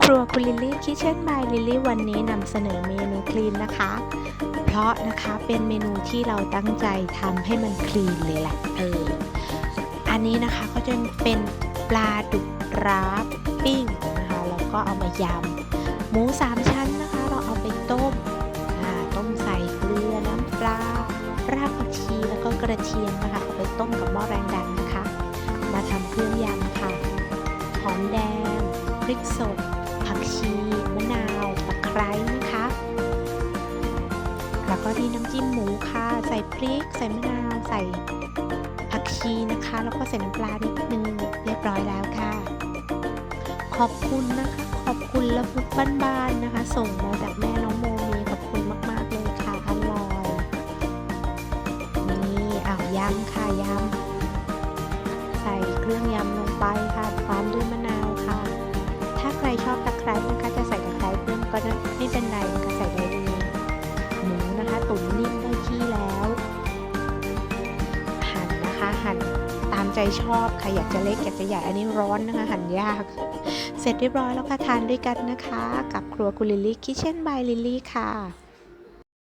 ครัวคุณลิลลี่คิเช่นบายลิลลี่วันนี้นำเสนอเมนูคลีนนะคะ เพราะนะคะเป็นเมนูที่เราตั้งใจทำให้มันคลีนเลยแหละเอออันนี้นะคะก็จะเป็นปลาดุกราฟปิ้งนะคะแล้วก็เอามายำหมูสามชั้นนะคะ เราเอาไปต้มต้มใส่เกลือน้ำปลารากผักชีแล้วก็กระเทียมนะคะเอาไปต้มกับหม้อแรงดันนะคะ มาทำเครื่องยำค่ะหอมแดงพริกสด ชีมะนาวตะไคร้นะคะ แล้วก็ที่น้ำจิ้มหมูค่ะ ใส่พริก ใส่มะนาว ใส่ผักชีนะคะ แล้วก็ใส่น้ำปลานิดนึงเรียบร้อยแล้วค่ะ ขอบคุณนะคะ ขอบคุณละฟุกบ้านๆนะคะ ส่งมาจากแม่น้องโมเมขอบคุณมากๆเลยค่ะอร่อยนี่อ้าวยำค่ะยำใส่เครื่องยำลงไป ใครชอบตะไคร้นะคะ จะใส่ตะไคร้เพิ่มก็ไม่เป็นไรนะคะใส่ได้เลยหมูนะคะตุ๋นนิ่มได้ที่แล้ว หั่นนะคะหั่นตามใจชอบใครอยากจะเล็กอยากจะใหญ่อันนี้ร้อนนะคะหั่นยาก เสร็จเรียบร้อยแล้วค่ะทานด้วยกันนะคะ กับครัวคุณลิลลี่คิเช่นบายลิลลี่ค่ะ